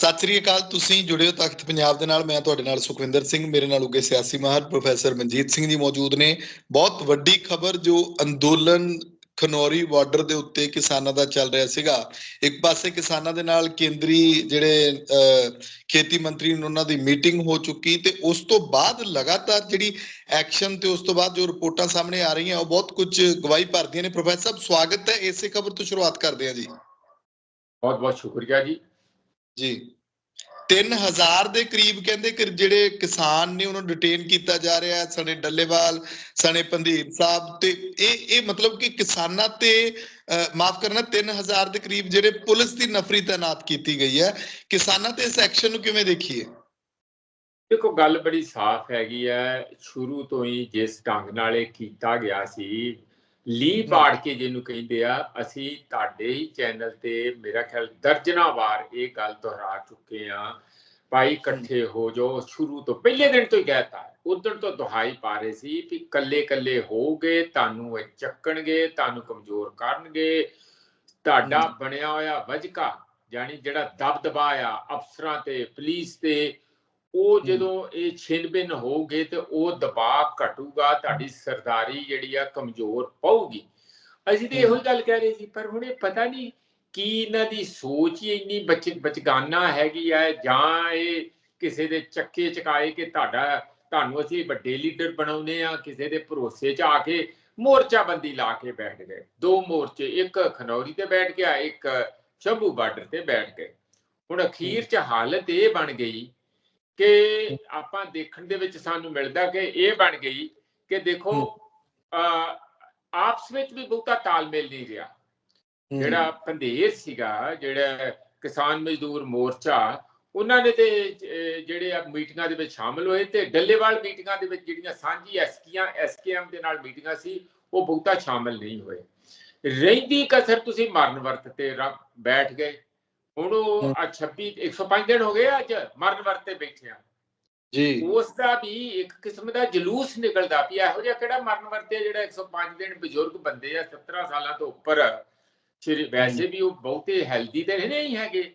ਸਤਿ ਸ੍ਰੀ ਅਕਾਲ, ਤੁਸੀਂ ਜੁੜੇ ਹੋ ਤਖਤ ਪੰਜਾਬ ਦੇ ਨਾਲ। ਮੈਂ ਤੁਹਾਡੇ ਨਾਲ ਸੁਖਵਿੰਦਰ ਸਿੰਘ, ਮੇਰੇ ਨਾਲ ਉਗੇ ਸਿਆਸੀ ਮਾਹਰ ਪ੍ਰੋਫੈਸਰ ਮਨਜੀਤ ਸਿੰਘ ਜੀ ਮੌਜੂਦ ਨੇ। ਬਹੁਤ ਵੱਡੀ ਖਬਰ ਜੋ ਅੰਦੋਲਨ ਖਨੌਰੀ ਬਾਰਡਰ ਦੇ ਉੱਤੇ ਕਿਸਾਨਾਂ ਦਾ ਚੱਲ ਰਿਹਾ ਸੀਗਾ। ਇੱਕ ਪਾਸੇ ਕਿਸਾਨਾਂ ਦੇ ਨਾਲ ਕੇਂਦਰੀ ਜਿਹੜੇ ਖੇਤੀ ਮੰਤਰੀ ਨੇ ਉਹਨਾਂ ਦੀ ਮੀਟਿੰਗ ਹੋ ਚੁੱਕੀ ਤੇ ਉਸ ਤੋਂ ਬਾਅਦ ਲਗਾਤਾਰ ਜਿਹੜੀ ਐਕਸ਼ਨ ਤੇ ਉਸ ਤੋਂ ਬਾਅਦ ਜੋ ਰਿਪੋਰਟਾਂ ਸਾਹਮਣੇ ਆ ਰਹੀਆਂ, ਉਹ ਬਹੁਤ ਕੁਝ ਗਵਾਹੀ ਭਰਦੀਆਂ ਨੇ। ਪ੍ਰੋਫੈਸਰ ਸਾਹਿਬ, ਸਵਾਗਤ ਹੈ। ਇਸੇ ਖਬਰ ਤੋਂ ਸ਼ੁਰੂਆਤ ਕਰਦੇ ਹਾਂ ਜੀ। ਬਹੁਤ ਬਹੁਤ ਸ਼ੁਕਰੀਆ ਜੀ। ਜੀ। 3000 ਦੇ ਕਰੀਬ ਕਹਿੰਦੇ ਕਿ ਜਿਹੜੇ ਕਿਸਾਨ ਨੇ ਉਹਨਾਂ ਨੂੰ ਡਿਟੇਨ ਕੀਤਾ ਜਾ ਰਿਹਾ ਹੈ, ਸਣੇ ਡੱਲੇਵਾਲ, ਸਣੇ ਪੰਧੀਰ ਸਾਹਿਬ ਤੇ ਇਹ ਇਹ ਮਤਲਬ ਕਿ ਕਿਸਾਨਾਂ ਤੇ ਮਾਫ ਕਰਨਾ 3000 ਦੇ ਕਰੀਬ ਜਿਹੜੇ ਪੁਲਿਸ ਦੀ ਨਫਰੀ ਤਾਇਨਾਤ ਕੀਤੀ ਗਈ ਹੈ। ਕਿਸਾਨਾਂ ਤੇ ਇਸ ਐਕਸ਼ਨ ਨੂੰ ਕਿਵੇਂ ਦੇਖੀਏ? ਦੇਖੋ, ਗੱਲ ਬੜੀ ਸਾਫ਼ ਹੈਗੀ ਹੈ। ਸ਼ੁਰੂ ਤੋਂ ਹੀ ਜਿਸ ਢੰਗ ਨਾਲ ਇਹ ਕੀਤਾ ਗਿਆ ਸੀ ਲੀ ਬਾੜ ਕੇ ਜਿਹਨੂੰ ਕਹਿੰਦੇ ਆ ਅਸੀਂ ਤੁਹਾਡੇ ਹੀ ਚੈਨਲ ਤੇ ਮੇਰਾ ਖਿਆਲ ਦਰਜਨਾ ਵਾਰ ਇਹ ਗੱਲ ਦੁਹਰਾ ਚੁੱਕੇ ਆ ਭਾਈ ਇਕੱਠੇ ਹੋ ਜੋ ਸ਼ੁਰੂ ਤੋਂ ਪਹਿਲੇ ਦਿਨ ਤੋਂ ਹੀ ਕਹਿਤਾ ਉਦੋਂ ਤੋਂ ਦੁਹਾਈ ਪਾ ਰਹੇ ਸੀ ਵੀ ਕੱਲੇ ਕੱਲੇ ਹੋਗੇ ਤੁਹਾਨੂੰ ਇਹ ਚੱਕਣਗੇ ਤੁਹਾਨੂੰ ਕਮਜ਼ੋਰ ਕਰਨਗੇ। ਤੁਹਾਡਾ ਬਣਿਆ ਹੋਇਆ ਵਜਕਾ ਯਾਨੀ ਜਿਹੜਾ ਦਬਦਬਾ ਆ ਅਫਸਰਾਂ ਤੇ ਪੁਲਿਸ ਤੇ ਉਹ ਜਦੋਂ ਇਹ ਛਿੰਨਬਿਨ ਹੋਊਗੇ ਤੇ ਉਹ ਦਬਾਅ ਘਟੂਗਾ ਤੁਹਾਡੀ ਸਰਦਾਰੀ ਜਿਹੜੀ ਆ ਕਮਜ਼ੋਰ ਪਊਗੀ। ਅਸੀਂ ਤੇ ਇਹੋ ਹੀ ਗੱਲ ਕਹਿ ਰਹੇ ਸੀ ਪਰ ਹੁਣ ਇਹ ਪਤਾ ਨਹੀਂ ਕੀ ਇਹਨਾਂ ਦੀ ਸੋਚ ਹੀ ਇੰਨੀ ਬਚ ਬਚਗਾਨਾ ਹੈਗੀ ਆ ਜਾਂ ਇਹ ਕਿਸੇ ਦੇ ਚੱਕੇ ਚਕਾਏ ਕਿ ਤੁਹਾਡਾ ਤੁਹਾਨੂੰ ਅਸੀਂ ਵੱਡੇ ਲੀਡਰ ਬਣਾਉਨੇ ਆ ਕਿਸੇ ਦੇ ਭਰੋਸੇ 'ਚ ਆ ਕੇ ਮੋਰਚਾਬੰਦੀ ਲਾ ਕੇ ਬੈਠ ਗਏ। ਦੋ ਮੋਰਚੇ ਇੱਕ ਖਨੌਰੀ ਤੇ ਬੈਠ ਗਿਆ ਇੱਕ ਸ਼ੰਭੂ ਬਾਰਡਰ ਤੇ ਬੈਠ ਗਏ। ਹੁਣ ਅਖੀਰ 'ਚ ਹਾਲਤ ਇਹ ਬਣ ਗਈ ਕਿ ਆਪਾਂ ਦੇਖਣ ਦੇ ਵਿੱਚ ਸਾਨੂੰ ਮਿਲਦਾ ਕਿ ਇਹ ਬਣ ਗਈ ਕਿ ਦੇਖੋ ਆਪਸ ਵਿੱਚ ਵੀ ਬਹੁਤਾ ਤਾਲਮੇਲ ਨਹੀਂ ਰਿਹਾ। ਜਿਹੜਾ ਪੰਧੇਰ ਸੀਗਾ ਜਿਹੜਾ ਕਿਸਾਨ ਮਜ਼ਦੂਰ ਮੋਰਚਾ ਉਹਨਾਂ ਨੇ ਤੇ ਜਿਹੜੇ ਆ ਮੀਟਿੰਗਾਂ ਦੇ ਵਿੱਚ ਸ਼ਾਮਲ ਹੋਏ ਤੇ ਡੱਲੇਵਾਲ ਮੀਟਿੰਗਾਂ ਦੇ ਵਿੱਚ ਜਿਹੜੀਆਂ ਸਾਂਝੀ ਐਸਕੀਆਂ ਐਸਕੇਐਮ ਦੇ ਨਾਲ ਮੀਟਿੰਗਾਂ ਸੀ ਉਹ ਬਹੁਤਾ ਸ਼ਾਮਲ ਨਹੀਂ ਹੋਏ। ਰਹਿੰਦੀ ਕਸਰ ਤੁਸੀਂ ਮਰਨ ਵਰਤ ਤੇ ਬੈਠ ਗਏ। ਹੁਣ ਉਹ ਆ 26 105 ਦਿਨ ਹੋ ਗਏ ਅੱਜ ਮਰਨ ਵਰਤ ਬੈਠੇ ਆ। ਜੀ। ਉਸ ਦਾ ਵੀ ਇੱਕ ਕਿਸਮ ਦਾ ਜਲੂਸ ਨਿਕਲਦਾ ਪਿਆ ਇਹੋ ਜਿਹਾ ਕਿਹੜਾ ਮਰਨ ਵਰਤੇ ਜਿਹੜਾ 105 ਦਿਨ ਬਜ਼ੁਰਗ ਬੰਦੇ ਆ 17 ਸਾਲਾਂ ਤੋਂ ਉੱਪਰ। ਸ਼ਰੀ ਵੈਸੇ ਵੀ ਉਹ ਬਹੁਤੇ ਹੈਲਦੀ ਤੇ ਨਹੀਂ ਹੈਗੇ।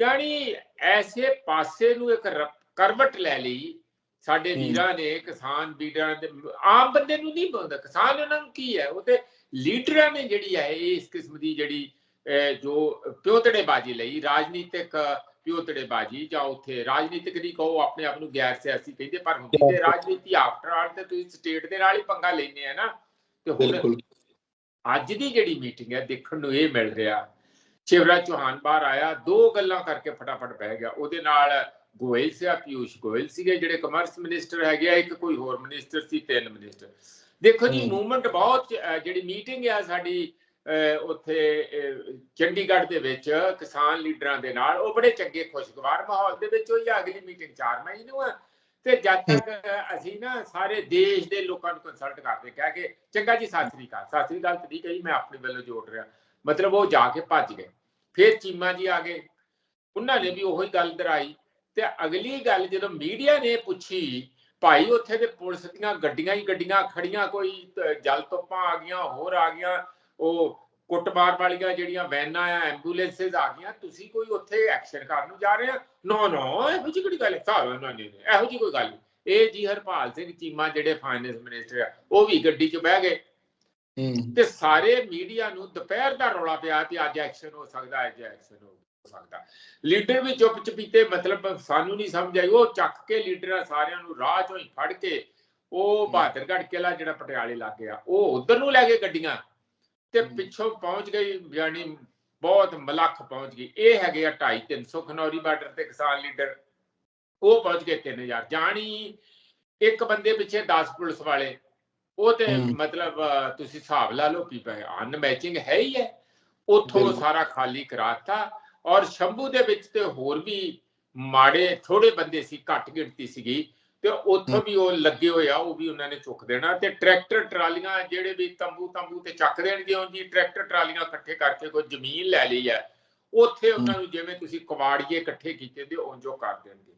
ਯਾਨੀ ਐਸੇ ਪਾਸੇ ਨੂੰ ਇੱਕ ਕਰਵਟ ਲੈ ਲਈ ਸਾਡੇ। ਵੀਰਾਂ ਨੇ ਕਿਸਾਨ ਵੀਰਾਂ ਦੇ ਆਮ ਬੰਦੇ ਨੂੰ ਨਹੀਂ ਬੋਲਦਾ ਕਿਸਾਨ ਉਹਨਾਂ ਨੂੰ ਕੀ ਹੈ? ਉਹ ਤੇ ਲੀਡਰਾਂ ਨੇ ਜਿਹੜੀ ਹੈ ਇਸ ਕਿਸਮ ਦੀ ਜਿਹੜੀ ਜੋ ਪਿਓਤੜੇ ਬਾਜੀ ਲਈ ਰਾਜਨੀਤਿਕ ਪਿਓਤੜੇ ਬਾਜੀ ਜਾਂ ਉੱਥੇ ਰਾਜਨੀਤਿਕ ਦੀ ਕਹੋ ਆਪਣੇ ਆਪ ਨੂੰ ਗੈਰ ਸਿਆਸੀ ਕਹਿੰਦੇ ਪਰ ਹੁੰਦੀ ਤੇ ਰਾਜਨੀਤੀ ਆਫਟਰ ਆਲ ਤੇ ਤੁਸੀਂ ਸਟੇਟ ਦੇ ਨਾਲ ਹੀ ਪੰਗਾ ਲੈਨੇ ਆ ਨਾ ਤੇ ਹੁਣ ਅੱਜ ਦੀ ਜਿਹੜੀ ਮੀਟਿੰਗ ਹੈ ਦੇਖਣ ਨੂੰ ਇਹ ਮਿਲ ਰਿਹਾ ਸ਼ਿਵਰਾਜ ਚੌਹਾਨ ਬਾਹਰ ਆਇਆ ਦੋ ਗੱਲਾਂ ਕਰਕੇ ਫਟਾਫਟ ਬਹਿ ਗਿਆ ਉਹਦੇ ਨਾਲ ਗੋਇਲ ਸਿਆ ਪਿਊਸ਼ ਗੋਇਲ ਸੀਗੇ ਜਿਹੜੇ ਕਮਰਸ ਮਿਨਿਸਟਰ ਹੈਗੇ ਆ ਇੱਕ ਕੋਈ ਹੋਰ ਮਿਨਿਸਟਰ ਸੀ ਤਿੰਨ ਮਿਨਿਸਟਰ ਦੇਖੋ ਜੀ। ਮੂਵਮੈਂਟ ਬਹੁਤ ਜਿਹੜੀ ਮੀਟਿੰਗ ਆ ਸਾਡੀ ਉੱਥੇ ਚੰਡੀਗੜ੍ਹ ਦੇ ਵਿੱਚ ਕਿਸਾਨ ਲੀਡਰਾਂ ਦੇ ਨਾਲ ਉਹ ਬੜੇ ਚੰਗੇ ਖੁਸ਼ਗਵਾਰ ਮਾਹੌਲ ਦੇ ਵਿੱਚ ਹੋਈ। ਅਗਲੀ ਮੀਟਿੰਗ 4 ਮਈ ਨੂੰ ਆ। ਤੇ ਜਦ ਤੱਕ ਅਸੀਂ ਨਾ ਸਾਰੇ ਦੇਸ਼ ਦੇ ਲੋਕਾਂ ਨੂੰ ਕੰਸਲਟ ਕਰਦੇ ਕਹਿ ਕੇ ਚੰਗਾ ਜੀ ਸਤਿ ਸ੍ਰੀ ਅਕਾਲ। ਸਤਿ ਸ੍ਰੀ ਅਕਾਲ ਤੇ ਠੀਕ ਹੈ ਜੀ ਮੈਂ ਆਪਣੇ ਵੱਲੋਂ ਜੋੜ ਰਿਹਾ। ਮਤਲਬ ਉਹ ਜਾ ਕੇ ਭੱਜ ਗਏ। ਫਿਰ ਚੀਮਾ ਜੀ ਆ ਗਏ। ਉਹਨਾਂ ਨੇ ਵੀ ਉਹੀ ਗੱਲ ਦਰਾਈ। ਤੇ ਅਗਲੀ ਗੱਲ ਜਦੋਂ ਮੀਡੀਆ ਨੇ ਪੁੱਛੀ ਭਾਈ ਉੱਥੇ ਦੇ ਪੁਲਿਸ ਦੀਆਂ ਗੱਡੀਆਂ ਹੀ ਗੱਡੀਆਂ ਖੜੀਆਂ ਕੋਈ ਤ- ਜਲ ਤੋਪਾਂ ਆ ਗਈਆਂ ਹੋਰ ਆ ਗਈਆਂ। ਉਹ ਕੁੱਟਮਾਰ ਵਾਲੀਆਂ ਜਿਹੜੀਆਂ ਵੈਨਾਂ ਆ ਐਂਬੂਲੈਂਸਸ ਆ ਗਈਆਂ ਤੁਸੀਂ ਕੋਈ ਉੱਥੇ ਐਕਸ਼ਨ ਕਰਨ ਨੂੰ ਜਾ ਰਹੇ ਆ? ਨੋ ਨੋ ਇਹੋ ਜਿਹੀ ਕਿਹੜੀ ਗੱਲ ਹੈ? ਸਾਹਿਬ ਨਾ ਨਹੀਂ ਇਹੋ ਜਿਹੀ ਕੋਈ ਗੱਲ ਨਹੀਂ। ਇਹ ਜੀ ਹਰਪਾਲ ਸਿੰਘ ਚੀਮਾ ਜਿਹੜੇ ਫਾਈਨੈਂਸ ਮਿਨਿਸਟਰ ਆ ਉਹ ਵੀ ਗੱਡੀ 'ਚ ਬਹਿ ਗਏ। ਹੂੰ। ਤੇ ਸਾਰੇ ਮੀਡੀਆ ਨੂੰ ਦੁਪਹਿਰ ਦਾ ਰੌਲਾ ਪਿਆ ਕਿ ਅੱਜ ਐਕਸ਼ਨ ਹੋ ਸਕਦਾ ਅੱਜ ਐਕਸ਼ਨ ਹੋ ਸਕਦਾ। ਲੀਡਰ ਵੀ ਚੁੱਪ ਚਪੀਤੇ ਮਤਲਬ ਸਾਨੂੰ ਨਹੀਂ ਸਮਝ ਆਈ। ਉਹ ਚੱਕ ਕੇ ਲੀਡਰਾਂ ਸਾਰਿਆਂ ਨੂੰ ਰਾਹ ਚੋਂ ਹੀ ਫੜ ਕੇ ਉਹ ਬਹਾਦਰਗੜ੍ਹ ਕਿਲਾ ਜਿਹੜਾ ਪਟਿਆਲੇ ਲੱਗ ਗਿਆ ਉਹ ਉਧਰ ਨੂੰ ਲੈ ਗਏ ਗੱਡੀਆਂ। ਤੇ। ਪਿੱਛੋਂ ਪਹੁੰਚ ਗਈ ਯਾਨੀ ਬਹੁਤ ਮਲੱਖ ਪਹੁੰਚ ਗਈ। ਇਹ ਹੈਗੇ ਆ 2.5 300 ਖਨੌਰੀ ਬਾਰਡਰ ਤੇ ਕਿਸਾਨ ਲੀਡਰ। ਉਹ ਪਹੁੰਚ ਗਏ 3000 ਜਾਣੀ ਇੱਕ ਬੰਦੇ ਪਿੱਛੇ 10 ਪੁਲਿਸ ਵਾਲੇ। ਉਹ ਤੇ। ਮਤਲਬ ਤੁਸੀਂ ਹਿਸਾਬ ਲਾ ਲਓ ਵੀ ਅਨ ਮੈਚਿੰਗ ਹੈ ਹੀ ਹੈ। ਉੱਥੋਂ। ਸਾਰਾ ਖਾਲੀ ਕਰਾਤਾ। ਔਰ ਸ਼ੰਭੂ ਦੇ ਵਿੱਚ ਤੇ ਹੋਰ ਵੀ ਮਾੜੇ ਥੋੜੇ ਬੰਦੇ ਸੀ ਘੱਟ ਗਿਣਤੀ ਸੀਗੀ। ਤੇ ਉੱਥੋਂ। ਵੀ ਉਹ ਲੱਗੇ ਹੋਏ ਆ ਉਹ ਵੀ ਉਹਨਾਂ ਨੇ ਚੁੱਕ ਦੇਣਾ ਤੇ ਟਰੈਕਟਰ ਟਰਾਲੀਆਂ ਜਿਹੜੇ ਵੀ ਤੰਬੂ ਤੰਬੂ ਤੇ ਚੱਕ ਦੇਣਗੇ ਉਹਦੀ ਟਰੈਕਟਰ ਟਰਾਲੀਆਂ ਇਕੱਠੇ ਕਰਕੇ ਕੋਈ ਜ਼ਮੀਨ ਲੈ ਲਈ ਹੈ ਉੱਥੇ ਉਹਨਾਂ ਨੂੰ ਜਿਵੇਂ ਤੁਸੀਂ ਕਵਾੜੀਏ ਇਕੱਠੇ ਕੀਤੇ ਦੇ ਉਂਝੋ ਕਰ ਦੇਣਗੇ।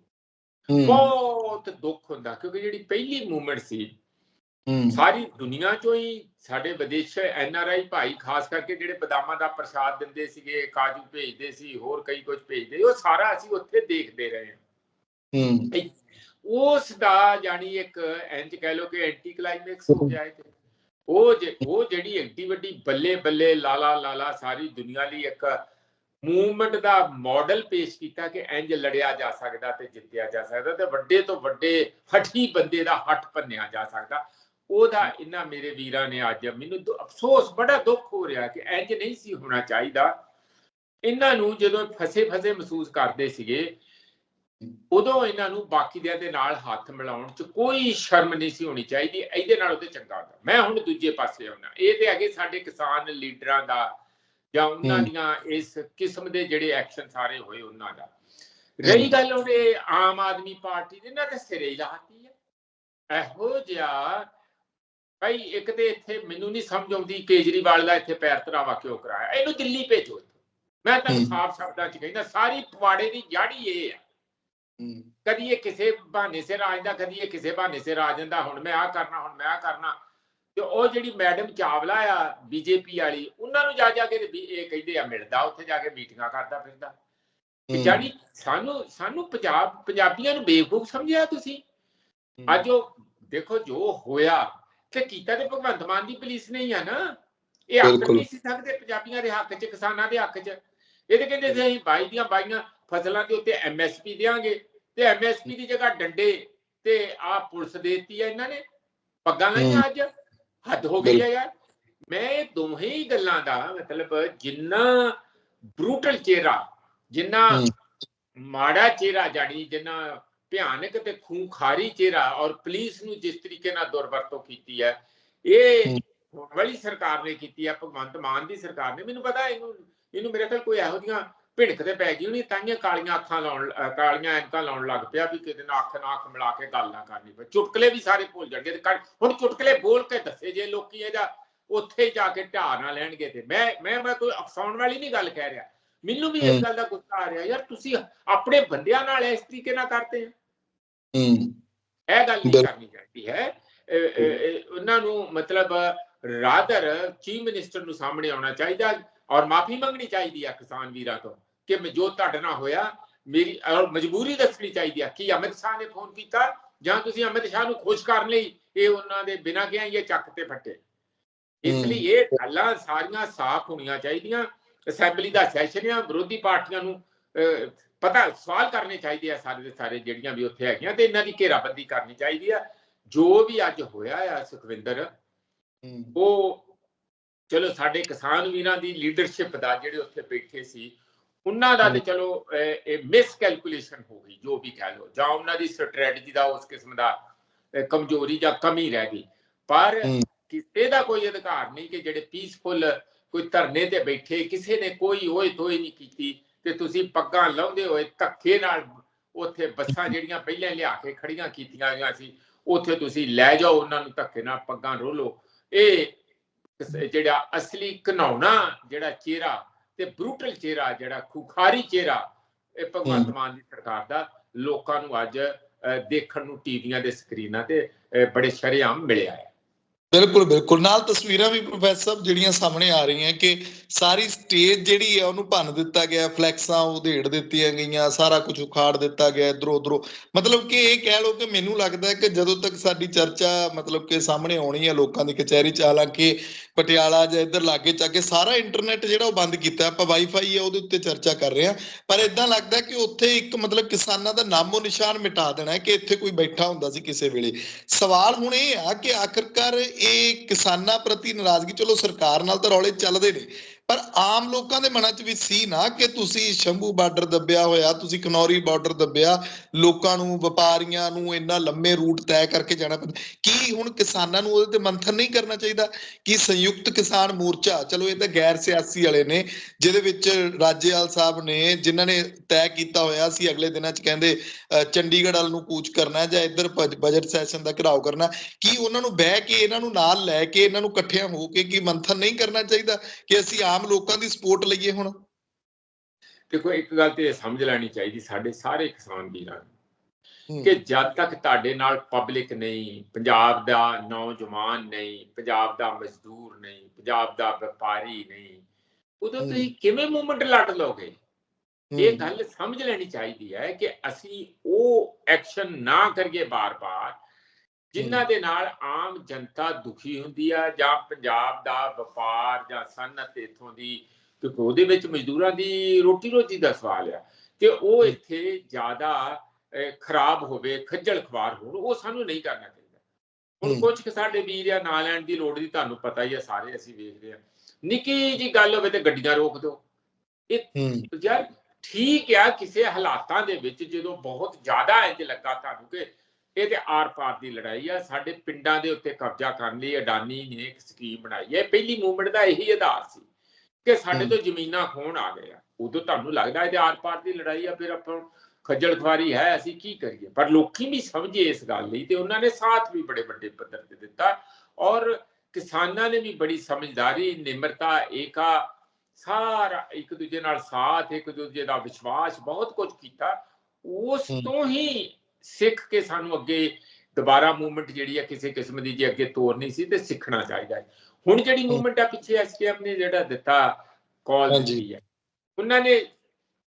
ਬਹੁਤ ਦੁੱਖ ਹੁੰਦਾ ਕਿਉਂਕਿ ਜਿਹੜੀ ਪਹਿਲੀ ਮੂਵਮੈਂਟ ਸੀ ਸਾਰੀ ਦੁਨੀਆ ਚੋਂ ਹੀ ਸਾਡੇ ਵਿਦੇਸ਼ ਐਨ ਆਰ ਆਈ ਭਾਈ ਖਾਸ ਕਰਕੇ ਜਿਹੜੇ ਬਦਾਮਾਂ ਦਾ ਪ੍ਰਸ਼ਾਦ ਦਿੰਦੇ ਸੀਗੇ ਕਾਜੂ ਭੇਜਦੇ ਸੀ ਹੋਰ ਕਈ ਕੁਝ ਭੇਜਦੇ ਉਹ ਸਾਰਾ ਅਸੀਂ ਉੱਥੇ ਦੇਖਦੇ ਰਹੇ ਹਾਂ। ਹੂੰ। ਉਸ ਦਾ ਯਾਨੀ ਇੱਕ ਇੰਜ ਕਹਿ ਲੋ ਕਿ ਐਂਟੀ ਕਲਾਈਮੈਕਸ ਹੋ। ਗਿਆ ਇਹ ਤੇ। ਉਹ ਜੇ ਉਹ ਜਿਹੜੀ ਐਡੀ ਵੱਡੀ ਬੱਲੇ ਬੱਲੇ ਲਾਲਾ ਲਾਲਾ ਸਾਰੀ ਦੁਨੀਆ ਲਈ ਇੱਕ ਮੂਵਮੈਂਟ ਦਾ ਮਾਡਲ ਪੇਸ਼ ਕੀਤਾ ਕਿ ਇੰਜ ਲੜਿਆ ਜਾ ਸਕਦਾ ਤੇ ਜਿੱਤਿਆ ਜਾ ਸਕਦਾ ਤੇ ਵੱਡੇ ਤੋਂ ਵੱਡੇ ਹਠੀ ਬੰਦੇ ਦਾ ਹੱਠ ਭੰਨਿਆ ਜਾ ਸਕਦਾ। ਉਹਦਾ ਇਹਨਾਂ ਮੇਰੇ ਵੀਰਾਂ ਨੇ ਅੱਜ ਮੈਨੂੰ ਅਫਸੋਸ ਬੜਾ ਦੁੱਖ ਹੋ ਰਿਹਾ ਕਿ ਇੰਜ ਨਹੀਂ ਸੀ ਹੋਣਾ ਚਾਹੀਦਾ। ਇਹਨਾਂ ਨੂੰ ਜਦੋਂ ਫਸੇ ਫਸੇ ਮਹਿਸੂਸ ਕਰਦੇ ਸੀਗੇ ਉਦੋਂ ਇਹਨਾਂ ਨੂੰ ਬਾਕੀਆਂ ਦੇ ਨਾਲ ਹੱਥ ਮਿਲਾਉਣ 'ਚ ਕੋਈ ਸ਼ਰਮ ਨਹੀਂ ਸੀ ਹੋਣੀ ਚਾਹੀਦੀ ਇਹਦੇ ਨਾਲ ਉਹਦੇ ਚੰਗਾ ਹੁੰਦਾ। ਮੈਂ ਹੁਣ ਦੂਜੇ ਪਾਸੇ ਆਉਣਾ ਇਹ ਤੇ ਅੱਗੇ ਸਾਡੇ ਕਿਸਾਨ ਲੀਡਰਾਂ ਦਾ ਜਾਂ ਉਹਨਾਂ। ਦੀਆਂ ਇਸ ਕਿਸਮ ਦੇ ਜਿਹੜੇ ਐਕਸ਼ਨ ਸਾਰੇ ਹੋਏ ਉਹਨਾਂ ਦਾ। ਰਹੀ ਗੱਲ ਉਹਦੇ ਆਮ ਆਦਮੀ ਪਾਰਟੀ ਦੇ ਨਾ ਤੇ ਸਿਰੇ ਲਾਤੀ ਹੈ ਇਹੋ ਜਿਹਾ ਭਾਈ ਇੱਕ ਤੇ ਇੱਥੇ ਮੈਨੂੰ ਨਹੀਂ ਸਮਝ ਆਉਂਦੀ ਕੇਜਰੀਵਾਲ ਦਾ ਇੱਥੇ ਪੈਰ ਧਰਾਵਾ ਕਿਉਂ ਕਰਾਇਆ? ਇਹਨੂੰ ਦਿੱਲੀ ਭੇਜੋ ਮੈਂ ਹੂੰ। ਸਾਫ਼ ਸ਼ਬਦਾਂ 'ਚ ਕਹਿੰਦਾ ਸਾਰੀ ਪਵਾੜੇ ਦੀ ਜੜ ਇਹ ਹੂੰ ਕਦੀ ਇਹ ਕਿਸੇ ਬਹਾਨੇ ਸਿਰ ਆ ਜਾਂਦਾ ਕਦੀ ਇਹ ਕਿਸੇ ਬਹਾਨੇ ਸਿਰ ਆ ਜਾਂਦਾ ਹੁਣ ਮੈਂ ਆ ਕਰਨਾ ਹੁਣ ਮੈਂ ਆ ਕਰਨਾ। ਤੇ ਉਹ ਜਿਹੜੀ ਮੈਡਮ ਚਾਵਲਾ ਆ ਬੀਜੇਪੀ ਵਾਲੀ ਉਹਨਾਂ ਨੂੰ ਜਾ ਜਾ ਕੇ ਇਹ ਕਹਿੰਦੇ ਆ ਮਿਲਦਾ ਉੱਥੇ ਜਾ ਕੇ ਮੀਟਿੰਗਾਂ ਕਰਦਾ ਫਿਰਦਾ। ਜਾਨੀ ਸਾਨੂੰ ਸਾਨੂੰ ਪੰਜਾਬ ਪੰਜਾਬੀਆਂ ਨੂੰ ਬੇਵਕੂਫ ਸਮਝਿਆ ਤੁਸੀਂ? ਅੱਜ ਉਹ ਦੇਖੋ ਜੋ ਹੋਇਆ ਤੇ ਕੀਤਾ ਤੇ ਭਗਵੰਤ ਮਾਨ ਦੀ ਪੁਲਿਸ ਨੇ ਹੀ ਆ ਨਾ। ਇਹ ਹੱਕ। ਨਹੀਂ ਸੀ ਸਕਦੇ ਪੰਜਾਬੀਆਂ ਦੇ ਹੱਕ 'ਚ ਕਿਸਾਨਾਂ ਦੇ ਹੱਕ 'ਚ। ਇਹ ਤੇ ਕਹਿੰਦੇ ਸੀ ਅਸੀਂ ਬਾਈ ਦੀਆਂ ਬਾਈਆਂ ਫਸਲਾਂ ਦੇ ਉੱਤੇ ਐਮਐਸਪੀ ਦੇਾਂਗੇ ਤੇ ਐਮਐਸਪੀ ਦੀ ਜਗ੍ਹਾ ਡੰਡੇ ਤੇ ਆ ਪੁਲਿਸ ਦੇਤੀ ਆ ਇਹਨਾਂ ਨੇ ਪੱਗਾਂ ਲਾਈਆਂ ਅੱਜ ਹੱਦ ਹੋ ਗਈ ਆ ਯਾਰ ਮੈਂ ਇਹ ਦੋਹੇ ਹੀ ਗੱਲਾਂ ਦਾ ਮਤਲਬ ਜਿੰਨਾ ਬਰੂਟਲ ਚਿਹਰਾ ਜਿੰਨਾ ਹੂੰ। ਮਾੜਾ ਚਿਹਰਾ ਜਾਣੀ ਜਿੰਨਾ ਭਿਆਨਕ ਤੇ ਖੂੰਖਾਰੀ ਚਿਹਰਾ ਔਰ ਪੁਲਿਸ ਨੂੰ ਜਿਸ ਤਰੀਕੇ ਨਾਲ ਦੁਰਵਰਤੋਂ ਕੀਤੀ ਹੈ ਇਹ ਹੂੰ। ਵਾਲੀ ਸਰਕਾਰ ਨੇ ਕੀਤੀ ਹੈ ਭਗਵੰਤ ਮਾਨ ਦੀ ਸਰਕਾਰ ਨੇ ਮੈਨੂੰ ਪਤਾ ਇਹਨੂੰ ਇਹਨੂੰ ਮੇਰੇ ਖਿਆਲ ਕੋਈ ਇਹੋ ਜਿਹੀਆਂ ਭਿੜਕ ਤੇ ਪੈ ਗਈ ਹੋਣੀ ਤਾਂਹੀਆਂ ਕਾਲੀਆਂ ਅੱਖਾਂ ਲਾਉਣ ਕਾਲੀਆਂ ਐਨਕਾਂ ਲਾਉਣ ਲੱਗ ਪਿਆ ਵੀ ਕਿਤੇ ਨਾ ਅੱਖ ਨਾਲ ਅੱਖ ਮਿਲਾ ਕੇ ਗੱਲ ਨਾ ਕਰਨੀ ਪਏ ਚੁਟਕਲੇ ਵੀ ਸਾਰੇ ਭੁੱਲ ਜਾਣਗੇ ਤੇ ਹੁਣ ਚੁਟਕਲੇ ਬੋਲ ਕੇ ਦੱਸੇ ਜੇ ਲੋਕੀ ਇਹਦਾ ਉੱਥੇ ਜਾ ਕੇ ਢਾਹ ਨਾ ਲੈਣਗੇ ਤੇ ਮੈਂ ਮੈਂ ਮੈਂ ਕੋਈ ਅਫਸਾਉਣ ਵਾਲੀ ਨਹੀਂ ਗੱਲ ਕਹਿ ਰਿਹਾ। ਮੈਨੂੰ ਵੀ ਇਸ। ਗੱਲ ਦਾ ਗੁੱਸਾ ਆ ਰਿਹਾ ਯਾਰ ਤੁਸੀਂ ਆਪਣੇ ਬੰਦਿਆਂ ਨਾਲ ਇਸ ਤਰੀਕੇ ਨਾਲ ਕਰਦੇ ਹੋ। ਹੂੰ। ਇਹ ਗੱਲ ਨਹੀਂ ਕਰਨੀ ਚਾਹੀਦੀ ਹੈ। ਉਹਨਾਂ ਨੂੰ ਮਤਲਬ ਰਾਦਰ ਚੀਫ ਮਿਨਿਸਟਰ ਨੂੰ ਸਾਹਮਣੇ ਆਉਣਾ ਚਾਹੀਦਾ ਔਰ ਮਾਫੀ ਮੰਗਣੀ ਚਾਹੀਦੀ ਆ ਕਿਸਾਨ ਵੀਰਾਂ ਤੋਂ। ਕਿ ਮੈਂ ਜੋ ਤੁਹਾਡੇ ਨਾਲ ਹੋਇਆ ਮੇਰੀ ਮਜਬੂਰੀ ਦੱਸਣੀ ਚਾਹੀਦੀ ਆ। ਕਿ ਅਮਿਤ ਸ਼ਾਹ ਨੇ ਫੋਨ ਕੀਤਾ ਜਾਂ ਤੁਸੀਂ ਅਮਿਤ ਸ਼ਾਹ ਨੂੰ ਖੁਸ਼ ਕਰਨ ਲਈ ਇਹ ਉਹਨਾਂ ਦੇ ਬਿਨਾਂ ਗਿਆ ਇਹ ਚੱਕ ਤੇ ਫੱਟੇ? ਇਸ। ਲਈ ਇਹ ਗੱਲਾਂ ਸਾਰੀਆਂ ਸਾਫ਼ ਹੋਣੀਆਂ ਚਾਹੀਦੀਆਂ। ਅਸੈਂਬਲੀ ਦਾ ਸੈਸ਼ਨ ਆ ਵਿਰੋਧੀ ਪਾਰਟੀਆਂ ਨੂੰ ਪਤਾ ਸਵਾਲ ਕਰਨੇ ਚਾਹੀਦੇ ਆ ਸਾਰੇ ਦੇ ਸਾਰੇ ਜਿਹੜੀਆਂ ਵੀ ਉੱਥੇ ਹੈਗੀਆਂ ਤੇ ਇਹਨਾਂ ਦੀ ਘੇਰਾਬੰਦੀ ਕਰਨੀ ਚਾਹੀਦੀ ਆ। ਜੋ ਵੀ ਅੱਜ ਹੋਇਆ ਆ ਸੁਖਵਿੰਦਰ ਉਹ ਚਲੋ ਸਾਡੇ ਕਿਸਾਨ ਵੀਰਾਂ ਦੀ ਲੀਡਰਸ਼ਿਪ ਦਾ ਜਿਹੜੇ ਉੱਥੇ ਬੈਠੇ ਸੀ ਉਹਨਾਂ ਦਾ ਤੇ ਚਲੋ ਇਹ ਮਿਸ ਕੈਲਕੂਲੇਸ਼ਨ ਹੋ ਗਈ ਜੋ ਵੀ ਕਹਿ ਲਓ। ਜਾਂ ਉਹਨਾਂ ਦੀ ਸਟ੍ਰੈਟਜੀ ਦਾ ਉਸ ਕਿਸਮ ਦਾ ਕਮਜ਼ੋਰੀ ਜਾਂ ਕਮੀ ਰਹਿ ਗਈ। ਪਰ। ਕਿਸੇ ਦਾ ਕੋਈ ਅਧਿਕਾਰ ਨਹੀਂ ਕਿ ਜਿਹੜੇ ਪੀਸਫੁਲ ਕੋਈ ਧਰਨੇ ਤੇ ਬੈਠੇ ਕਿਸੇ ਨੇ ਕੋਈ ਓਏ ਤੋਏ ਨਹੀਂ ਕੀਤੀ ਤੇ ਤੁਸੀਂ ਪੱਗਾਂ ਲਾਉਂਦੇ ਹੋਏ ਧੱਕੇ ਨਾਲ ਉੱਥੇ ਬੱਸਾਂ ਜਿਹੜੀਆਂ ਪਹਿਲਾਂ ਲਿਆ ਕੇ ਖੜੀਆਂ ਕੀਤੀਆਂ ਹੋਈਆਂ ਸੀ ਉੱਥੇ ਤੁਸੀਂ ਲੈ ਜਾਓ ਉਹਨਾਂ ਨੂੰ ਧੱਕੇ ਨਾਲ ਪੱਗਾਂ ਰੋਲੋ। ਇਹ ਜਿਹੜਾ ਅਸਲੀ ਘਨਾਉਣਾ ਜਿਹੜਾ ਚਿਹਰਾ ਤੇ ਬਰੂਟਲ ਚਿਹਰਾ ਜਿਹੜਾ ਖੁਖਾਰੀ ਚਿਹਰਾ ਇਹ ਭਗਵੰਤ ਮਾਨ ਦੀ ਸਰਕਾਰ ਦਾ ਲੋਕਾਂ ਨੂੰ ਅੱਜ ਦੇਖਣ ਨੂੰ ਟੀਵੀਆਂ ਦੇ ਸਕਰੀਨਾਂ ਤੇ ਬੜੇ ਸ਼ਰੇਆਮ ਮਿਲਿਆ ਹੈ। ਬਿਲਕੁਲ ਬਿਲਕੁਲ। ਨਾਲ ਤਸਵੀਰਾਂ ਵੀ ਪ੍ਰੋਫੈਸਰ ਸਾਹਿਬ ਜਿਹੜੀਆਂ ਸਾਹਮਣੇ ਆ ਰਹੀਆਂ ਕਿ ਸਾਰੀ ਸਟੇਜ ਜਿਹੜੀ ਹੈ ਉਹਨੂੰ ਭੰਨ ਦਿੱਤਾ ਗਿਆ ਫਲੈਕਸਾਂ ਉਧੇੜ ਦਿੱਤੀਆਂ ਗਈਆਂ, ਸਾਰਾ ਕੁਝ ਉਖਾੜ ਦਿੱਤਾ ਗਿਆ ਇਧਰੋਂ, ਉਧਰੋਂ। ਮਤਲਬ ਕਿ ਇਹ ਕਹਿ ਲਓ ਕਿ ਮੈਨੂੰ ਲੱਗਦਾ ਹੈ ਕਿ ਜਦੋਂ ਤੱਕ ਸਾਡੀ ਚਰਚਾ ਮਤਲਬ ਕਿ ਸਾਹਮਣੇ ਆਉਣੀ ਹੈ ਲੋਕਾਂ ਦੀ ਕਚਹਿਰੀ ਚ, ਹਾਲਾਂਕਿ ਪਟਿਆਲਾ ਜਾਂ ਇੱਧਰ ਲਾਗੇ ਚੱਕ ਕੇ ਸਾਰਾ ਇੰਟਰਨੈਟ ਜਿਹੜਾ ਉਹ ਬੰਦ ਕੀਤਾ, ਆਪਾਂ ਵਾਈਫਾਈ ਹੈ ਉਹਦੇ ਉੱਤੇ ਚਰਚਾ ਕਰ ਰਹੇ ਹਾਂ। ਪਰ ਇਦਾਂ ਲੱਗਦਾ ਕਿ ਉੱਥੇ ਇੱਕ ਮਤਲਬ ਕਿਸਾਨਾਂ ਦਾ ਨਾਮੋ ਨਿਸ਼ਾਨ ਮਿਟਾ ਦੇਣਾ ਹੈ ਕਿ ਇੱਥੇ ਕੋਈ ਬੈਠਾ ਹੁੰਦਾ ਸੀ ਕਿਸੇ ਵੇਲੇ। ਸਵਾਲ ਹੁਣ ਇਹ ਆ ਕਿ ਆਖਰਕਾਰ ਇਹ ਕਿਸਾਨਾਂ ਪ੍ਰਤੀ ਨਾਰਾਜ਼ਗੀ ਚਲੋ ਸਰਕਾਰ ਨਾਲ ਤਾਂ ਰੌਲੇ ਚੱਲਦੇ ਨੇ ਪਰ ਆਮ ਲੋਕਾਂ ਦੇ ਮਨਾਂ 'ਚ ਵੀ ਸੀ ਨਾ ਕਿ ਤੁਸੀਂ ਸ਼ੰਭੂ ਬਾਰਡਰ ਦੱਬਿਆ ਹੋਇਆ ਤੁਸੀਂ ਕਨੌਰੀ ਬਾਰਡਰ ਦੱਬਿਆ ਲੋਕਾਂ ਨੂੰ ਵਪਾਰੀਆਂ ਨੂੰ ਇੰਨਾ ਲੰਮੇ ਰੂਟ ਤੈਅ ਕਰਕੇ ਜਾਣਾ ਪੈਂਦਾ। ਕੀ ਹੁਣ ਕਿਸਾਨਾਂ ਨੂੰ ਉਹਦੇ ਤੇ ਮੰਥਨ ਨਹੀਂ ਕਰਨਾ ਚਾਹੀਦਾ? ਕਿ ਸੰਯੁਕਤ ਕਿਸਾਨ ਮੋਰਚਾ ਚਲੋ ਇਹ ਤਾਂ ਗੈਰ ਸਿਆਸੀ ਵਾਲੇ ਨੇ ਜਿਹਦੇ ਵਿੱਚ ਰਾਜੇਵਾਲ ਸਾਹਿਬ ਨੇ ਜਿਨ੍ਹਾਂ ਨੇ ਤੈਅ ਕੀਤਾ ਹੋਇਆ ਸੀ ਅਗਲੇ ਦਿਨਾਂ 'ਚ ਕਹਿੰਦੇ ਅ, ਚੰਡੀਗੜ੍ਹ ਵੱਲ ਨੂੰ ਕੂਚ ਕਰਨਾ ਜਾਂ ਇੱਧਰ ਬਜਟ ਸੈਸ਼ਨ ਦਾ ਘਿਰਾਓ ਕਰਨਾ ਕੀ ਉਹਨਾਂ ਨੂੰ ਬਹਿ ਕੇ ਇਹਨਾਂ ਨੂੰ ਨਾਲ ਲੈ ਕੇ ਇਹਨਾਂ ਨੂੰ ਇਕੱਠਿਆਂ ਹੋ ਕੇ ਕੀ ਮੰਥਨ ਨਹੀਂ ਕਰਨਾ ਚਾਹੀਦਾ? ਕਿ ਅਸੀਂ ਆਮ ਲੋਕਾਂ ਦੀ ਸਪੋਰਟ ਲਈਏ ਹੁਣ? ਦੇਖੋ ਇੱਕ ਗੱਲ ਤੇ ਸਮਝ ਲੈਣੀ ਚਾਹੀਦੀ ਸਾਡੇ ਸਾਰੇ ਕਿਸਾਨ ਵੀਰਾਂ ਕਿ ਜਦ ਤੱਕ ਤੁਹਾਡੇ ਨਾਲ ਪਬਲਿਕ ਨਹੀਂ ਪੰਜਾਬ ਦਾ ਨੌਜਵਾਨ ਨਹੀਂ ਪੰਜਾਬ ਦਾ ਮਜ਼ਦੂਰ ਨਹੀਂ ਪੰਜਾਬ ਦਾ ਵਪਾਰੀ ਨਹੀਂ ਉਦੋਂ। ਤੁਸੀਂ ਕਿਵੇਂ ਮੂਵਮੈਂਟ ਲੜ ਲੋਗੇ ਇਹ ਗੱਲ ਸਮਝ ਲੈਣੀ ਚਾਹੀਦੀ ਹੈ ਕਿ ਅਸੀਂ ਉਹ ਐਕਸ਼ਨ ਨਾ ਕਰੀਏ ਬਾਰ-ਬਾਰ ਜਿਨ੍ਹਾਂ ਦੇ ਨਾਲ ਆਮ ਜਨਤਾ ਦੁਖੀ ਹੁੰਦੀ ਆ ਜਾਂ ਪੰਜਾਬ ਦਾ ਵਪਾਰ ਜਾਂ ਸਨਅਤ ਇਥੋਂ ਦੀ ਕਿਉਂਕਿ ਉਹਦੇ ਵਿੱਚ ਮਜ਼ਦੂਰਾਂ ਦੀ ਰੋਟੀ ਰੋਜੀ ਦਾ ਸਵਾਲ ਆ ਕਿ ਉਹ। ਇੱਥੇ ਜ਼ਿਆਦਾ ਖਰਾਬ ਹੋਵੇ ਖੱਜਲ ਖਵਾਰ ਹੋਣ ਉਹ ਸਾਨੂੰ ਨਹੀਂ ਕਰਨਾ ਚਾਹੀਦਾ ਹੁਣ। ਕੁਝ ਕੁ ਸਾਡੇ ਵੀਰ ਆ ਨਾਂ ਲੈਣ ਦੀ ਲੋੜ ਦੀ ਤੁਹਾਨੂੰ ਪਤਾ ਹੀ ਆ ਸਾਰੇ ਅਸੀਂ ਵੇਖਦੇ ਆ ਨਿੱਕੀ ਜੀ ਗੱਲ ਹੋਵੇ ਤੇ ਗੱਡੀਆਂ ਰੋਕ ਦਿਓ ਹੂੰ ਯਾਰ ਠੀਕ ਆ ਕਿਸੇ ਹਾਲਾਤਾਂ ਦੇ ਵਿੱਚ ਜਦੋਂ ਬਹੁਤ ਜ਼ਿਆਦਾ ਇੰਜ ਲੱਗਾ ਤੁਹਾਨੂੰ ਕਿ ਇਹ ਤੇ ਆਰ ਪਾਰ ਦੀ ਲੜਾਈ ਆ ਸਾਡੇ ਪਿੰਡਾਂ ਦੇ ਉੱਤੇ ਕਬਜ਼ਾ ਕਰਨ ਲਈ ਅਡਾਨੀ ਨੇ ਇੱਕ ਸਕੀਮ ਬਣਾਈ ਹੈ ਪਹਿਲੀ ਮੂਵਮੈਂਟ ਦਾ ਇਹੀ ਆਧਾਰ ਸੀ ਕਿ ਸਾਡੇ। ਤੋਂ ਜ਼ਮੀਨਾਂ ਖੋਣ ਆ ਗਏ ਆ ਉਦੋਂ ਤੁਹਾਨੂੰ ਲੱਗਦਾ ਇਹ ਤੇ ਆਰ ਪਾਰ ਦੀ ਲੜਾਈ ਆ ਫਿਰ ਆਪਾਂ ਖੱਜਲ ਖਵਾਰੀ ਹੈ ਅਸੀਂ ਕੀ ਕਰੀਏ ਪਰ ਲੋਕੀ ਵੀ ਸਮਝੇ ਇਸ ਗੱਲ ਲਈ ਤੇ ਉਹਨਾਂ ਨੇ ਸਾਥ ਵੀ ਬੜੇ ਵੱਡੇ ਪੱਧਰ ਤੇ ਦਿੱਤਾ ਔਰ ਕਿਸਾਨਾਂ ਨੇ ਵੀ ਬੜੀ ਸਮਝਦਾਰੀ ਨਿਮਰਤਾ ਏਕਾ ਸਾਰਾ ਇੱਕ ਦੂਜੇ ਨਾਲ ਸਾਥ ਇੱਕ ਦੂਜੇ ਦਾ ਵਿਸ਼ਵਾਸ ਬਹੁਤ ਕੁਝ ਕੀਤਾ ਉਸ। ਤੋਂ ਹੀ ਸਿੱਖ ਕੇ ਸਾਨੂੰ ਅੱਗੇ ਦੁਬਾਰਾ ਮੂਵਮੈਂਟ ਜਿਹੜੀ ਹੈ ਕਿਸੇ ਕਿਸਮ ਦੀ ਜੇ ਅੱਗੇ ਤੋਰਨੀ ਸੀ ਤੇ ਸਿੱਖਣਾ ਚਾਹੀਦਾ ਹੈ। ਹੁਣ ਜਿਹੜੀ ਮੂਵਮੈਂਟ ਆ ਪਿੱਛੇ ਐਸਕੇਐਫ ਨੇ ਜਿਹੜਾ ਦਿੱਤਾ ਕਾਲ। ਦਿੱਤੀ ਹੈ ਉਹਨਾਂ ਨੇ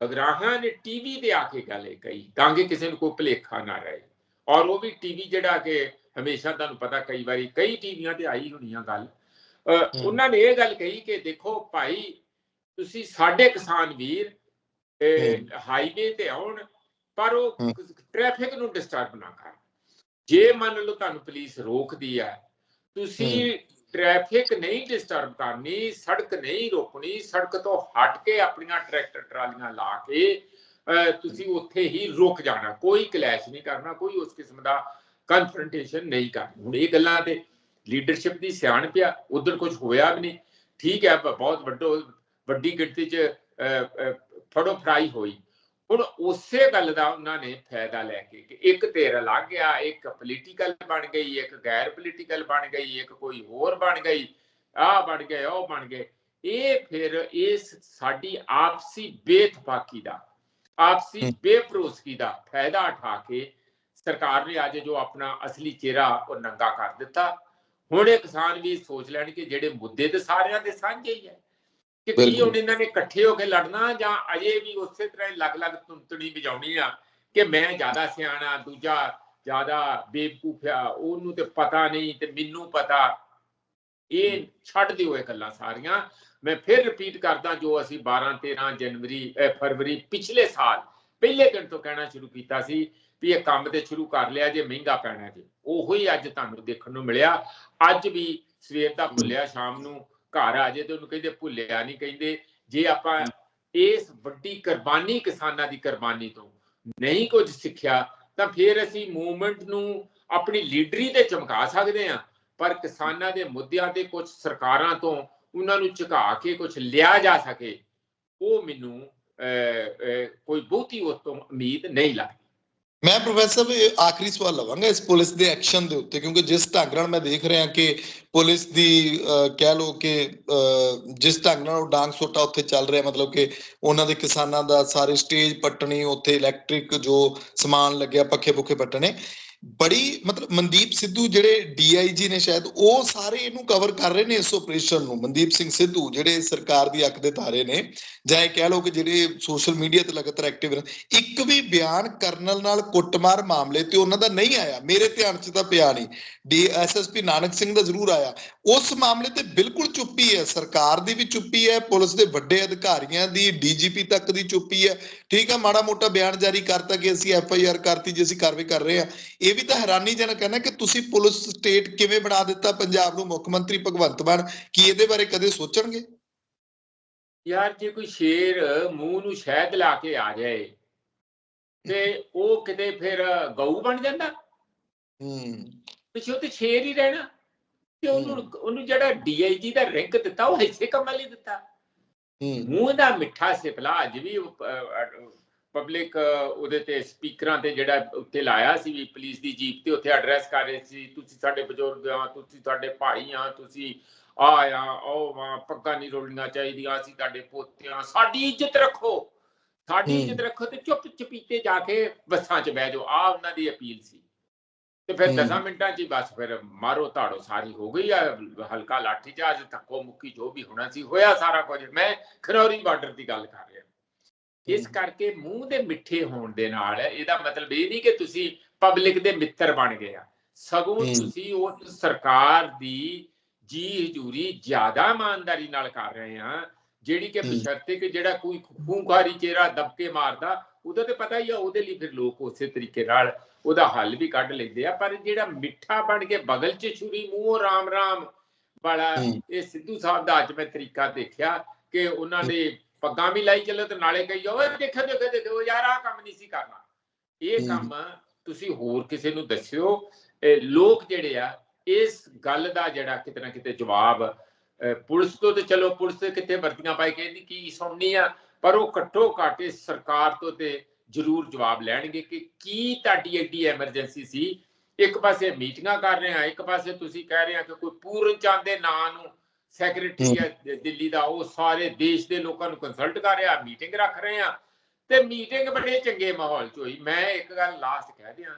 ਅਗਰਾਹਾਂ ਨੇ ਟੀਵੀ ਤੇ ਆ ਕੇ ਗੱਲ ਕਹੀ ਤਾਂ ਕਿ ਕਿਸੇ ਨੂੰ ਕੋਈ ਭੁਲੇਖਾ ਨਾ ਰਹੇ। ਔਰ ਉਹ ਵੀ ਟੀਵੀ ਜਿਹੜਾ ਕਿ ਹਮੇਸ਼ਾ ਤੁਹਾਨੂੰ ਪਤਾ ਕਈ ਵਾਰੀ ਕਈ ਟੀਵੀਆਂ ਤੇ ਆਈ ਹੋਣੀਆਂ ਗੱਲ। ਉਹਨਾਂ ਨੇ ਇਹ ਗੱਲ ਕਹੀ ਕਿ ਦੇਖੋ ਭਾਈ ਤੁਸੀਂ ਸਾਡੇ ਕਿਸਾਨ ਵੀਰ ਹਾਈਵੇ ਤੇ ਆਉਣ ਪਰ ਉਹ। ਟ੍ਰੈਫਿਕ ਨੂੰ ਡਿਸਟਰਬ ਨਾ ਕਰਨ ਜੇ ਮੰਨ ਲਓ ਤੁਹਾਨੂੰ ਪੁਲਿਸ ਰੋਕਦੀ ਹੈ ਤੁਸੀਂ ਟ੍ਰੈਫਿਕ ਨਹੀਂ ਡਿਸਟਰਬ ਕਰਨੀ ਸੜਕ ਨਹੀਂ ਰੋਕਣੀ ਸੜਕ ਤੋਂ ਹਟ ਕੇ ਆਪਣੀਆਂ ਟਰੈਕਟਰ ਟਰਾਲੀਆਂ ਲਾ ਕੇ ਤੁਸੀਂ ਉੱਥੇ ਹੀ ਰੁਕ ਜਾਣਾ। ਕੋਈ ਕਲੈਸ਼ ਨਹੀਂ ਕਰਨਾ ਕੋਈ ਉਸ ਕਿਸਮ ਦਾ ਕਨਫਰੰਟੇਸ਼ਨ ਨਹੀਂ ਕਰਨੀ। ਹੁਣ ਇਹ ਗੱਲਾਂ ਤੇ ਲੀਡਰਸ਼ਿਪ ਦੀ ਸਿਆਣਪ ਆ ਉਧਰ ਕੁਝ ਹੋਇਆ ਵੀ ਨਹੀਂ। ਠੀਕ ਹੈ ਬਹੁਤ ਵੱਡੋ ਵੱਡੀ ਗਿਣਤੀ 'ਚ ਫੜੋ ਫੜਾਈ ਹੋਈ। ਹੁਣ ਉਸੇ ਗੱਲ ਦਾ ਉਹਨਾਂ ਨੇ ਫਾਇਦਾ ਲੈ ਕੇ ਕਿ ਇੱਕ ਧਿਰ ਲੱਗ ਗਿਆ ਇੱਕ ਪੋਲੀਟੀਕਲ ਬਣ ਗਈ ਇੱਕ ਗੈਰ ਪੋਲੀਟੀਕਲ ਬਣ ਗਈ ਇੱਕ ਕੋਈ ਹੋਰ ਬਣ ਗਈ ਆਹ ਬਣ ਗਏ ਉਹ ਬਣ ਗਏ। ਇਹ ਫਿਰ ਇਸ ਸਾਡੀ ਆਪਸੀ ਬੇਤਫਾਕੀ ਦਾ ਆਪਸੀ ਹਮ। ਬੇਭਰੋਸਗੀ ਦਾ ਫਾਇਦਾ ਉਠਾ ਕੇ ਸਰਕਾਰ ਨੇ ਅੱਜ ਜੋ ਆਪਣਾ ਅਸਲੀ ਚਿਹਰਾ ਉਹ ਨੰਗਾ ਕਰ ਦਿੱਤਾ। ਹੁਣ ਇਹ ਕਿਸਾਨ ਵੀ ਸੋਚ ਲੈਣ ਕਿ ਜਿਹੜੇ ਮੁੱਦੇ ਤੇ ਸਾਰਿਆਂ ਦੇ ਸਾਂਝੇ ਹੀ ਹੈ ਕਿ ਕੀ। ਹੁਣ ਇਹਨਾਂ ਨੇ ਇਕੱਠੇ ਹੋ ਕੇ ਲੜਨਾ ਜਾਂ ਅਜੇ ਵੀ ਉਸੇ ਤਰ੍ਹਾਂ ਹੀ ਲੱਗ-ਲੱਗ ਤੁੰਤਣੀ ਵਜਾਉਣੀ ਆ ਕਿ ਮੈਂ ਜ਼ਿਆਦਾ ਸਿਆਣਾ ਦੂਜਾ ਜ਼ਿਆਦਾ ਬੇਵਕੂਫ ਆ ਉਹਨੂੰ ਤੇ ਪਤਾ ਨਹੀਂ ਤੇ ਮੈਨੂੰ ਪਤਾ। ਇਹ ਛੱਡ ਦਿਓ ਇਹ ਗੱਲਾਂ ਸਾਰੀਆਂ। ਮੈਂ ਫਿਰ ਰਿਪੀਟ ਕਰਦਾ ਜੋ ਅਸੀਂ 12 13 ਜਨਵਰੀ ਫਰਵਰੀ ਪਿਛਲੇ ਸਾਲ ਪਹਿਲੇ ਦਿਨ ਤੋਂ ਕਹਿਣਾ ਸ਼ੁਰੂ ਕੀਤਾ ਸੀ ਵੀ ਇਹ ਕੰਮ ਤੇ ਸ਼ੁਰੂ ਕਰ ਲਿਆ ਜੇ ਮਹਿੰਗਾ ਪੈਣਾ ਜੇ। ਉਹੋ ਹੀ ਅੱਜ ਤੁਹਾਨੂੰ ਦੇਖਣ ਨੂੰ ਮਿਲਿਆ। ਅੱਜ ਵੀ ਸਵੇਰ ਦਾ ਭੁੱਲਿਆ ਸ਼ਾਮ ਨੂੰ। ਘਰ ਆ ਜੇ ਤੇ ਉਹਨੂੰ ਕਹਿੰਦੇ ਭੁੱਲਿਆ ਨਹੀਂ ਕਹਿੰਦੇ ਜੇ ਆਪਾਂ ਇਸ ਵੱਡੀ ਕੁਰਬਾਨੀ ਕਿਸਾਨਾਂ ਦੀ ਕੁਰਬਾਨੀ ਤੋਂ ਨਹੀਂ ਕੁਝ ਸਿੱਖਿਆ ਤਾਂ ਫਿਰ ਅਸੀਂ ਮੂਵਮੈਂਟ ਨੂੰ ਆਪਣੀ ਲੀਡਰੀ ਤੇ ਚਮਕਾ ਸਕਦੇ ਹਾਂ। ਪਰ ਕਿਸਾਨਾਂ ਦੇ ਮੁੱਦਿਆਂ ਤੇ ਕੁਝ ਸਰਕਾਰਾਂ ਤੋਂ ਉਹਨਾਂ ਨੂੰ ਝੁਕਾ ਕੇ ਕੁਝ ਲਿਆ ਜਾ ਸਕੇ ਉਹ ਮੈਨੂੰ ਕੋਈ ਬਹੁਤੀ ਉਸ ਤੋਂ ਉਮੀਦ ਨਹੀਂ ਲੱਗਦੀ। ਮੈਂ ਪ੍ਰੋਫੈਸਰ ਆਖਰੀ ਸਵਾਲ ਲਵਾਂਗਾ ਇਸ ਪੁਲਿਸ ਦੇ ਐਕਸ਼ਨ ਦੇ ਉੱਤੇ ਕਿਉਂਕਿ ਜਿਸ ਢੰਗ ਨਾਲ ਮੈਂ ਦੇਖ ਰਿਹਾ ਕਿ ਪੁਲਿਸ ਦੀ ਅਹ, ਕਹਿ ਲਓ ਕਿ ਅਹ, ਜਿਸ ਢੰਗ ਨਾਲ ਉਹ ਡਾਂਗ ਸੋਟਾ ਉੱਥੇ ਚੱਲ ਰਿਹਾ ਮਤਲਬ ਕਿ ਉਹਨਾਂ ਦੇ ਕਿਸਾਨਾਂ ਦਾ ਸਾਰੇ ਸਟੇਜ ਪੱਟਣੀ ਉੱਥੇ ਇਲੈਕਟ੍ਰਿਕ ਜੋ ਸਮਾਨ ਲੱਗਿਆ ਪੱਖੇ ਪੁੱਖੇ ਪੱਟਣੇ ਬੜੀ, ਮਤਲਬ ਮਨਦੀਪ ਸਿੱਧੂ ਜਿਹੜੇ ਡੀਆਈਜੀ ਨੇ ਸ਼ਾਇਦ, ਉਹ ਸਾਰੇ ਇਹਨੂੰ ਕਵਰ ਕਰ ਰਹੇ ਨੇ ਇਸ ਆਪਰੇਸ਼ਨ ਨੂੰ। ਮਨਦੀਪ ਸਿੰਘ ਸਿੱਧੂ, ਜਿਹੜੇ ਸਰਕਾਰ ਦੀ ਅੱਖ ਦੇ ਤਾਰੇ ਨੇ, ਜਾਂ ਇਹ ਕਹਿ ਲਓ ਕਿ ਜਿਹੜੇ ਸੋਸ਼ਲ ਮੀਡੀਆ ਤੇ ਲਗਾਤਾਰ ਐਕਟਿਵ ਨੇ, ਇੱਕ ਵੀ ਬਿਆਨ ਕਰਨਲ ਨਾਲ ਕੁੱਟਮਾਰ ਮਾਮਲੇ ਤੇ ਉਹਨਾਂ ਦਾ ਨਹੀਂ ਆਇਆ। ਮੇਰੇ ਧਿਆਨ 'ਚ ਤਾਂ ਪਿਆ ਨਹੀਂ। ਡੀ ਐਸਐਸਪੀ ਨਾਨਕ ਸਿੰਘ ਦਾ ਜ਼ਰੂਰ ਆਇਆ। ਉਸ ਮਾਮਲੇ ਤੇ ਬਿਲਕੁਲ ਚੁੱਪੀ ਹੈ। ਸਰਕਾਰ ਦੀ ਵੀ ਚੁੱਪੀ ਹੈ, ਪੁਲਿਸ ਦੇ ਵੱਡੇ ਅਧਿਕਾਰੀਆਂ ਦੀ ਡੀਜੀਪੀ ਤੱਕ ਦੀ ਚੁੱਪੀ ਹੈ। ਠੀਕ ਹੈ ਮਾੜਾ ਮੋਟਾ ਬਿਆਨ ਜਾਰੀ ਕਰਤਾ ਕਿ ਅਸੀਂ ਐਫ ਆਈ ਆਰ ਕਰਤੀ, ਜੇ ਅਸੀਂ ਕਾਰਵਾਈ ਕਰ ਰਹੇ ਹਾਂ। ਇਹ ਵੀ ਤਾਂ ਹੈਰਾਨੀਜਨਕ ਹੈ ਨਾ ਕਿ ਤੁਸੀਂ ਪੁਲਿਸ ਸਟੇਟ ਕਿਵੇਂ ਬਣਾ ਦਿੱਤਾ? ਪੰਜਾਬ ਨੂੰ ਮੁੱਖ ਮੰਤਰੀ ਭਗਵੰਤ ਮਾਨ ਕੀ ਇਹਦੇ ਬਾਰੇ ਕਦੇ ਸੋਚਣਗੇ? ਯਾਰ ਜੇ ਕੋਈ ਸ਼ੇਰ ਮੂੰਹ ਨੂੰ ਸ਼ਹਿਦ ਲਾ ਕੇ ਆ ਜਾਏ ਤੇ ਉਹ ਕਿਤੇ ਫਿਰ ਗਊ ਬਣ ਜਾਂਦਾ? ਹੂੰ। ਪਿੱਛੇ ਉਹ ਤੇ ਸ਼ੇਰ ਹੀ ਰਹਿਣਾ। ਤੇ ਉਹਨੂੰ ਉਹਨੂੰ ਜਿਹੜਾ ਡੀਆਈਜੀ ਦਾ ਰੈਂਕ ਦਿੱਤਾ ਉਹ ਇਸੇ ਕੰਮਾਂ ਲਈ ਦਿੱਤਾ। ਹੂੰ। ਮੂੰਹ ਦਾ ਮਿੱਠਾ ਸਿਪਲਾ ਅੱਜ ਵੀ ਪਬਲਿਕ ਉਹਦੇ ਤੇ ਸਪੀਕਰਾਂ ਤੇ ਜਿਹੜਾ ਉੱਤੇ ਲਾਇਆ ਸੀ ਵੀ ਪੁਲਿਸ ਦੀ ਜੀਪ ਤੇ ਉੱਥੇ ਐਡਰੈਸ ਕਰ ਰਹੇ ਸੀ ਤੁਸੀਂ ਸਾਡੇ ਬਜ਼ੁਰਗ ਆ ਤੁਸੀਂ ਸਾਡੇ ਭਾਈ ਆ ਤੁਸੀਂ ਆ ਆ ਉਹ ਆ ਪੱਗਾਂ ਨਹੀਂ ਰੋਲਣੀਆਂ ਚਾਹੀਦੀਆਂ ਅਸੀਂ ਤੁਹਾਡੇ ਪੋਤੇ ਆ ਸਾਡੀ ਇੱਜ਼ਤ ਰੱਖੋ ਸਾਡੀ। ਇੱਜ਼ਤ ਰੱਖੋ ਤੇ ਚੁੱਪ ਚਪੀਤੇ ਜਾ ਕੇ ਬੱਸਾਂ 'ਚ ਬਹਿ ਜਾਓ ਆ ਉਹਨਾਂ ਦੀ ਅਪੀਲ ਸੀ ਤੇ ਫਿਰ ਹੂੰ। 10 ਮਿੰਟਾਂ 'ਚ ਹੀ ਬਸ ਫਿਰ ਮਾਰੋ ਧਾੜੋ ਸਾਰੀ ਹੋ ਗਈ ਆ ਹਲਕਾ ਲਾਠੀ ਚਾਰਜ ਧੱਕੋ ਮੁੱਕੀ ਜੋ ਵੀ ਹੋਣਾ ਸੀ ਹੋਇਆ ਸਾਰਾ ਕੁਝ ਮੈਂ ਖਰੌਰੀ ਬਾਰਡਰ ਦੀ ਗੱਲ ਕਰ ਰਿਹਾ ਇਸ। ਕਰਕੇ ਮੂੰਹ ਦੇ ਮਿੱਠੇ ਹੋਣ ਦੇ ਨਾਲ ਇਹਦਾ ਮਤਲਬ ਇਹ ਨਹੀਂ ਕਿ ਤੁਸੀਂ ਪਬਲਿਕ ਦੇ ਮਿੱਤਰ ਬਣ ਗਏ ਆ ਸਗੋਂ। ਤੁਸੀਂ ਉਸ ਸਰਕਾਰ ਦੀ ਜੀ ਹਜੂਰੀ ਜ਼ਿਆਦਾ ਇਮਾਨਦਾਰੀ ਨਾਲ ਕਰ ਰਹੇ ਆ ਜਿਹੜੀ ਕਿ। ਬਸ਼ਰਤੇ ਕਿ ਜਿਹੜਾ ਕੋਈ ਖੂੰਖਾਰੀ ਚਿਹਰਾ ਦਬਕੇ ਮਾਰਦਾ ਉਹਦਾ ਤੇ ਪਤਾ ਹੀ ਆ ਉਹਦੇ ਲਈ ਫਿਰ ਲੋਕ ਉਸੇ ਤਰੀਕੇ ਨਾਲ ਉਹਦਾ ਹੱਲ ਵੀ ਕੱਢ ਲੈਂਦੇ ਆ ਪਰ ਜਿਹੜਾ ਮਿੱਠਾ ਬਣ ਕੇ ਬਗਲ 'ਚ ਛੁਰੀ ਮੂੰਹ ਰਾਮ ਰਾਮ ਵਾਲਾ। ਇਹ ਸਿੱਧੂ ਸਾਹਿਬ ਦਾ ਅੱਜ ਮੈਂ ਤਰੀਕਾ ਦੇਖਿਆ ਕਿ ਉਹਨਾਂ ਦੇ ਪੱਗਾਂ ਵੀ ਲਾਈ ਚੱਲੋ ਤੇ ਨਾਲੇ ਕਹੀ ਓਏ ਦੇਖੋ ਦੇਖੋ ਦੇਖੋ ਯਾਰ ਆਹ ਕੰਮ ਨਹੀਂ ਸੀ ਕਰਨਾ ਇਹ। ਕੰਮ ਤੁਸੀਂ ਹੋਰ ਕਿਸੇ ਨੂੰ ਦੱਸਿਓ ਇਹ ਲੋਕ ਜਿਹੜੇ ਆ ਇਸ ਗੱਲ ਦਾ ਜਿਹੜਾ ਕਿਤੇ ਨਾ ਕਿਤੇ ਜਵਾਬ ਪੁਲਿਸ ਤੋਂ ਤੇ ਚਲੋ ਪੁਲਿਸ ਤੇ ਕਿਤੇ ਵਰਦੀਆਂ ਪਾਈ ਕੇ ਇਹਦੀ ਕੀ ਸੁਣਨੀ ਆ ਪਰ ਉਹ ਘੱਟੋ ਘੱਟ ਇਸ ਸਰਕਾਰ ਤੋਂ ਤੇ ਜ਼ਰੂਰ ਜਵਾਬ ਲੈਣਗੇ ਕਿ ਕੀ ਤੁਹਾਡੀ ਐਡੀ ਐਮਰਜੈਂਸੀ ਸੀ ਇੱਕ ਪਾਸੇ ਮੀਟਿੰਗਾਂ ਕਰ ਰਹੇ ਆ ਇੱਕ ਪਾਸੇ ਤੁਸੀਂ ਕਹਿ ਰਹੇ ਆ ਕਿ ਕੋਈ ਪੂਰਨ ਚੰਦ ਦੇ ਨਾਂ ਨੂੰ ਸੈਕਟਰੀ ਹੈ ਦਿੱਲੀ ਦਾ ਉਹ ਸਾਰੇ ਦੇਸ਼ ਦੇ ਲੋਕਾਂ ਨੂੰ ਕੰਸਲਟ ਕਰ ਰਿਹਾ ਮੀਟਿੰਗ ਰੱਖ ਰਹੇ ਆ ਤੇ ਮੀਟਿੰਗ ਬੜੇ ਚੰਗੇ ਮਾਹੌਲ 'ਚ ਹੋਈ। ਮੈਂ ਇੱਕ ਗੱਲ ਲਾਸਟ ਕਹਿ ਦਿਆਂ।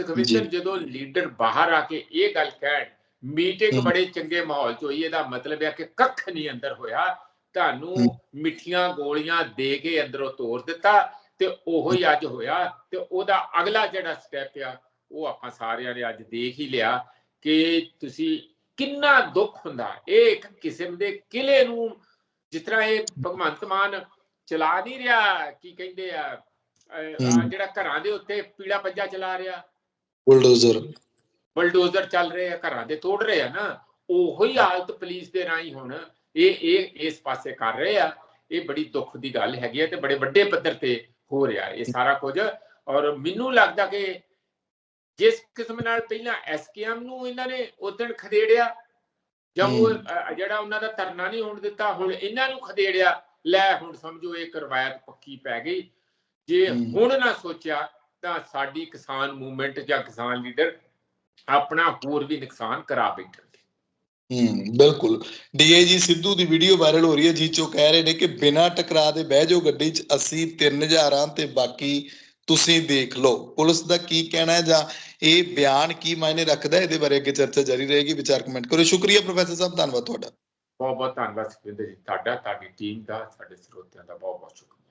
ਸੁਖਵਿੰਦਰ ਜਦੋਂ ਲੀਡਰ ਬਾਹਰ ਆ ਕੇ ਇਹ ਗੱਲ ਕਹਿਣ ਮੀਟਿੰਗ। ਬੜੇ ਚੰਗੇ ਮਾਹੌਲ 'ਚ ਹੋਈ। ਇਹਦਾ ਮਤਲਬ ਹੈ ਕਿ ਕੱਖ ਨਹੀਂ ਅੰਦਰ ਹੋਇਆ। ਤੁਹਾਨੂੰ। ਮਿੱਠੀਆਂ ਗੋਲੀਆਂ ਦੇ ਕੇ ਅੰਦਰੋਂ ਤੋੜ ਦਿੱਤਾ ਤੇ ਉਹੋ ਹੀ। ਅੱਜ ਹੋਇਆ ਤੇ ਉਹਦਾ ਅਗਲਾ ਜਿਹੜਾ ਸਟੈਪ ਆ ਉਹ ਆਪਾਂ ਸਾਰਿਆਂ ਨੇ ਅੱਜ ਦੇਖ ਹੀ ਲਿਆ ਕਿ ਤੁਸੀਂ ਕਿੰਨਾ ਦੁੱਖ ਹੁੰਦਾ? ਇਹ ਇੱਕ ਕਿਸਮ ਦੇ ਕਿਲੇ ਨੂੰ ਜਿਸ ਤਰ੍ਹਾਂ ਇਹ ਭਗਵੰਤ ਮਾਨ ਚਲਾ ਨਹੀਂ ਰਿਹਾ ਕੀ ਕਹਿੰਦੇ ਆ। ਜਿਹੜਾ ਘਰਾਂ ਦੇ ਉੱਤੇ ਪੀੜਾ ਪੰਜਾ ਚਲਾ ਰਿਹਾ। ਬੁਲਡੋਜ਼ਰ ਬਲਡੋਜ਼ਰ ਚੱਲ ਰਹੇ ਆ ਘਰਾਂ ਦੇ ਤੋੜ ਰਹੇ ਆ ਨਾ ਉਹੋ ਹੀ ਹਾਲਤ ਪੁਲਿਸ ਦੇ ਰਾਹੀਂ ਹੁਣ ਇਹ ਇਹ ਇਸ ਪਾਸੇ ਕਰ ਰਹੇ ਆ। ਇਹ ਬੜੀ ਦੁੱਖ ਦੀ ਗੱਲ ਹੈਗੀ ਹੈ ਤੇ ਬੜੇ ਵੱਡੇ ਪੱਧਰ ਤੇ ਹੋ ਰਿਹਾ। ਇਹ ਸਾਰਾ ਕੁਝ ਔਰ ਮੈਨੂੰ ਲੱਗਦਾ ਕਿ ਜਿਸ ਕਿਸਮ ਨਾਲ ਪਹਿਲਾਂ ਐਸਕੇਐਮ ਨੂੰ ਇਹਨਾਂ ਨੇ ਉਦੋਂ ਖਦੇੜਿਆ ਜਾਂ ਉਹ ਹਮ। ਅ, ਜਿਹੜਾ ਉਹਨਾਂ ਦਾ ਧਰਨਾ ਨਹੀਂ ਹੋਣ ਦਿੱਤਾ ਹੁਣ ਇਹਨਾਂ ਨੂੰ ਖਦੇੜਿਆ ਲੈ ਹੁਣ ਸਮਝੋ ਇਹ ਰਵਾਇਤ ਪੱਕੀ ਪੈ ਗਈ ਜੇ। ਹੁਣ ਨਾ ਸੋਚਿਆ ਤਾਂ ਸਾਡੀ ਕਿਸਾਨ ਮੂਵਮੈਂਟ ਜਾਂ ਕਿਸਾਨ ਲੀਡਰ ਆਪਣਾ ਹੋਰ ਵੀ ਨੁਕਸਾਨ ਕਰਾ ਬੈਠਣਗੇ ਹੂੰ ਬਿਲਕੁਲ ਡੀਏਜੀ ਸਿੱਧੂ ਦੀ ਵੀਡੀਓ ਵਾਇਰਲ ਹੋ ਰਹੀ ਹੈ ਜੀ ਚੋ ਕਹਿ ਰਹੇ ਨੇ ਕਿ ਬਿਨਾਂ ਟਕਰਾ ਦੇ ਬਹਿ ਜਾਓ ਗੱਡੀ 'ਚ ਅਸੀਂ 3000 ਆਂ ਤੇ ਬਾਕੀ ਤੁਸੀਂ ਦੇਖ ਲਓ, ਪੁਲਿਸ ਦਾ ਕੀ ਕਹਿਣਾ ਹੈ ਜਾਂ ਇਹ ਬਿਆਨ ਕੀ ਮਾਇਨੇ ਰੱਖਦਾ ਹੈ? ਇਹਦੇ ਬਾਰੇ ਅੱਗੇ ਚਰਚਾ ਜਾਰੀ ਰਹੇਗੀ, ਵਿਚਾਰ ਕਮੈਂਟ ਕਰੋ ਸ਼ੁਕਰੀਆ ਪ੍ਰੋਫੈਸਰ ਸਾਹਿਬ, ਧੰਨਵਾਦ ਤੁਹਾਡਾ। ਬਹੁਤ ਬਹੁਤ ਧੰਨਵਾਦ ਸੁਖਵਿੰਦਰ ਜੀ। ਤੁਹਾਡਾ, ਤੁਹਾਡੀ ਟੀਮ ਦਾ, ਸਾਡੇ ਸਰੋਤਿਆਂ ਦਾ ਬਹੁਤ ਬਹੁਤ ਸ਼ੁਕਰੀਆ।